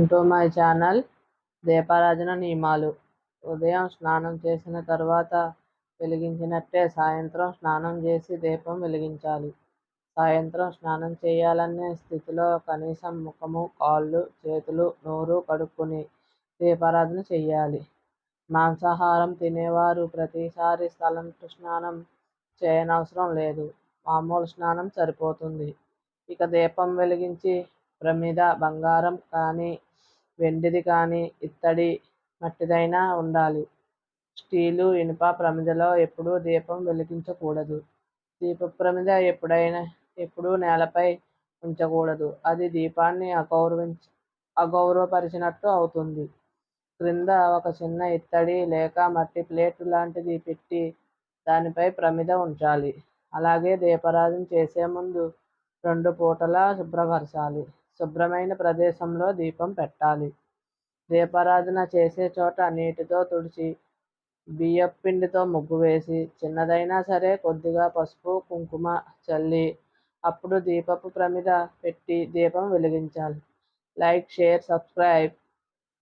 Welcome to my channel దీపారాధన నియమాలు. ఉదయం స్నానం చేసిన తర్వాత వెలిగించినట్టే సాయంత్రం స్నానం చేసి దీపం వెలిగించాలి. సాయంత్రం స్నానం చేయాలనే స్థితిలో కనీసం ముఖము కాళ్ళు చేతులు నోరు కడుక్కొని దీపారాధన చేయాలి మాంసాహారం తినేవారు ప్రతిసారి స్థలం స్నానం చేయనవసరం లేదు. మామూలు స్నానం సరిపోతుంది. ఇక దీపం వెలిగించి ప్రమిద బంగారం కానీ వెండిది కానీ ఇత్తడి మట్టిదైనా ఉండాలి. స్టీలు ఇనుప ప్రమిదలో ఎప్పుడూ దీపం వెలిగించకూడదు. దీప ప్రమిద ఎప్పుడైనా ఎప్పుడూ నేలపై ఉంచకూడదు. అది దీపాన్ని అగౌరవించ అగౌరవపరిచినట్టు అవుతుంది. క్రింద ఒక చిన్న ఇత్తడి లేక మట్టి ప్లేట్ లాంటిది పెట్టి దానిపై ప్రమిద ఉంచాలి. అలాగే దీపారాధన చేసే ముందు రెండు పూటలా శుభ్రపరచాలి. శుభ్రమైన ప్రదేశంలో దీపం పెట్టాలి. దీపారాధన చేసే చోట నీటితో తుడిచి బియ్యపు పిండితో ముగ్గు వేసి చిన్నదైనా సరే కొద్దిగా పసుపు కుంకుమ చల్లి అప్పుడు దీపపు ప్రమిద పెట్టి దీపం వెలిగించాలి. Like share subscribe.